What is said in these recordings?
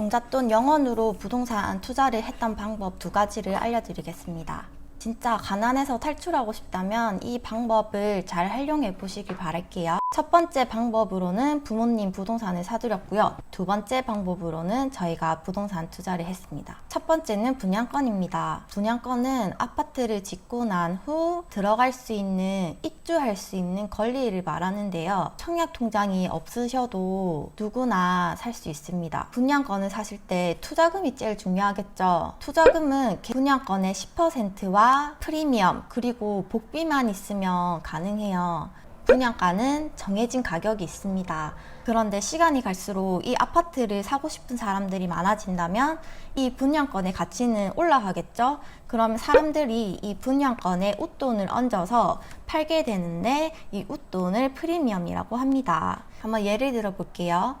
종잣돈 영원으로 부동산 투자를 했던 방법 두 가지를 알려드리겠습니다. 진짜 가난해서 탈출하고 싶다면 이 방법을 잘 활용해 보시길 바랄게요. 첫 번째 방법으로는 부모님 부동산을 사드렸고요. 두 번째 방법으로는 저희가 부동산 투자를 했습니다. 첫 번째는 분양권입니다. 분양권은 아파트를 짓고 난 후 들어갈 수 있는 입주할 수 있는 권리를 말하는데요. 청약 통장이 없으셔도 누구나 살 수 있습니다. 분양권을 사실 때 투자금이 제일 중요하겠죠. 투자금은 분양권의 10%와 프리미엄 그리고 복비만 있으면 가능해요. 분양가는 정해진 가격이 있습니다. 그런데 시간이 갈수록 이 아파트를 사고 싶은 사람들이 많아진다면 이 분양권의 가치는 올라가겠죠? 그러면 사람들이 이 분양권에 웃돈을 얹어서 팔게 되는데 이 웃돈을 프리미엄이라고 합니다. 한번 예를 들어 볼게요.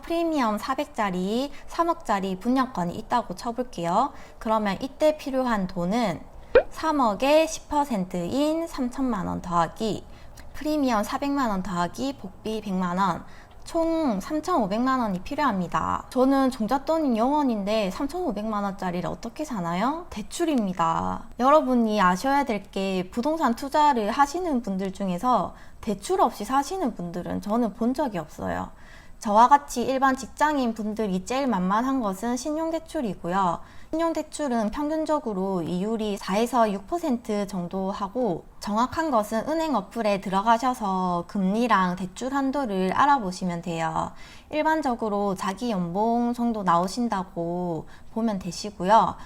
프리미엄 400짜리, 3억짜리 분양권이 있다고 쳐볼게요. 그러면 이때 필요한 돈은 3억의 10%인 3천만 원 더하기 프리미엄 400만 원 더하기 복비 100만 원. 총 3,500만 원이 필요합니다. 저는 종잣돈인 영원인데 3,500만 원짜리를 어떻게 사나요? 대출입니다. 여러분이 아셔야 될 게 부동산 투자를 하시는 분들 중에서 대출 없이 사시는 분들은 저는 본 적이 없어요. 저와 같이 일반 직장인 분들이 제일 만만한 것은 신용대출이고요. 신용대출은 평균적으로 이율이 4에서 6% 정도 하고 정확한 것은 은행 어플에 들어가셔서 금리랑 대출 한도를 알아보시면 돼요. 일반적으로 자기 연봉 정도 나오신다고 보면 되시고요.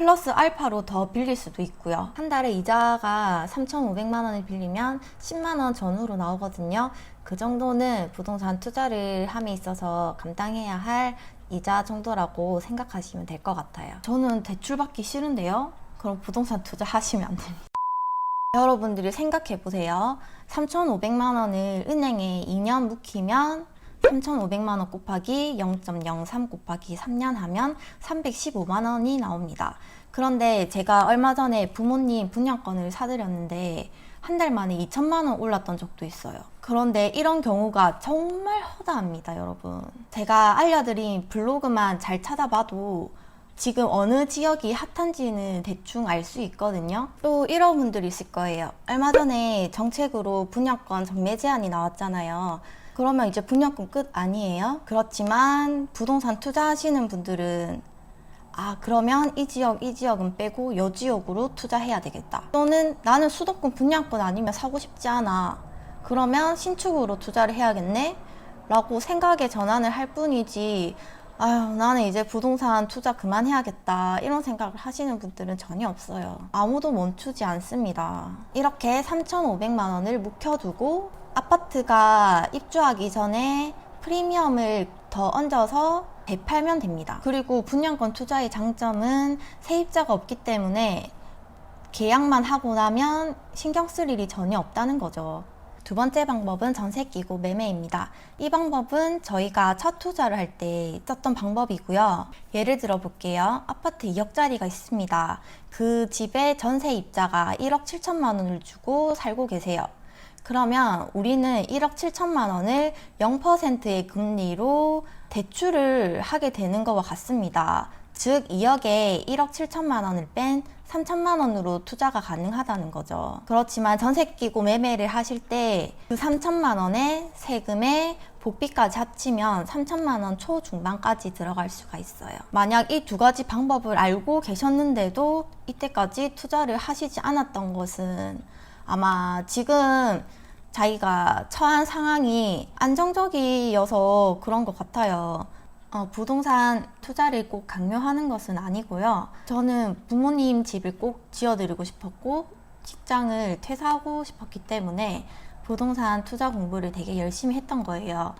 플러스 알파로 더 빌릴 수도 있고요. 한 달에 이자가 3,500만 원을 빌리면 10만 원 전후로 나오거든요. 그 정도는 부동산 투자를 함에 있어서 감당해야 할 이자 정도라고 생각하시면 될 것 같아요. 저는 대출 받기 싫은데요. 그럼 부동산 투자 하시면 안 됩니다. 여러분들이 생각해 보세요. 3,500만 원을 은행에 2년 묵히면 3,500만 원 곱하기 0.03 곱하기 3년 하면 315만 원이 나옵니다. 그런데 제가 얼마 전에 부모님 분양권을 사드렸는데 한 달 만에 2천만 원 올랐던 적도 있어요. 그런데 이런 경우가 정말 허다합니다, 여러분. 제가 알려드린 블로그만 잘 찾아봐도 지금 어느 지역이 핫한지는 대충 알 수 있거든요. 또 이런 분들이 있을 거예요. 얼마 전에 정책으로 분양권 전매 제한이 나왔잖아요. 그러면 이제 분양권 끝 아니에요? 그렇지만 부동산 투자하시는 분들은 아, 그러면 이 지역, 이 지역은 빼고 요 지역으로 투자해야 되겠다. 또는 나는 수도권 분양권 아니면 사고 싶지 않아. 그러면 신축으로 투자를 해야겠네? 라고 생각의 전환을 할 뿐이지, 아유, 나는 이제 부동산 투자 그만해야겠다. 이런 생각을 하시는 분들은 전혀 없어요. 아무도 멈추지 않습니다. 이렇게 3,500만 원을 묵혀두고 아파트가 입주하기 전에 프리미엄을 더 얹어서 되팔면 됩니다. 그리고 분양권 투자의 장점은 세입자가 없기 때문에 계약만 하고 나면 신경 쓸 일이 전혀 없다는 거죠. 두 번째 방법은 전세 끼고 매매입니다. 이 방법은 저희가 첫 투자를 할 때 썼던 방법이고요. 예를 들어 볼게요. 아파트 2억짜리가 있습니다. 그 집에 전세 입자가 1억 7천만 원을 주고 살고 계세요. 그러면 우리는 1억 7천만 원을 0%의 금리로 대출을 하게 되는 것과 같습니다. 즉 2억에 1억 7천만 원을 뺀 3천만 원으로 투자가 가능하다는 거죠. 그렇지만 전세 끼고 매매를 하실 때 그 3천만 원의 세금에 복비까지 합치면 3천만 원 초중반까지 들어갈 수가 있어요. 만약 이 두 가지 방법을 알고 계셨는데도 이때까지 투자를 하시지 않았던 것은 아마 지금 자기가 처한 상황이 안정적이어서 그런 것 같아요. 어, 부동산 투자를 꼭 강요하는 것은 아니고요. 저는 부모님 집을 꼭 지어드리고 싶었고, 직장을 퇴사하고 싶었기 때문에 부동산 투자 공부를 되게 열심히 했던 거예요.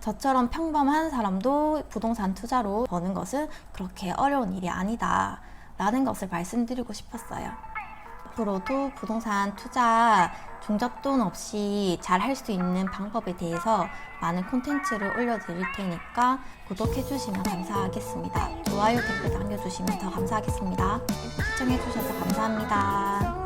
저처럼 평범한 사람도 부동산 투자로 버는 것은 그렇게 어려운 일이 아니다. 라는 것을 말씀드리고 싶었어요. 앞으로도 부동산 투자 종잣돈 없이 잘 할 수 있는 방법에 대해서 많은 콘텐츠를 올려드릴 테니까 구독해주시면 감사하겠습니다. 좋아요, 댓글 남겨주시면 더 감사하겠습니다. 시청해주셔서 감사합니다.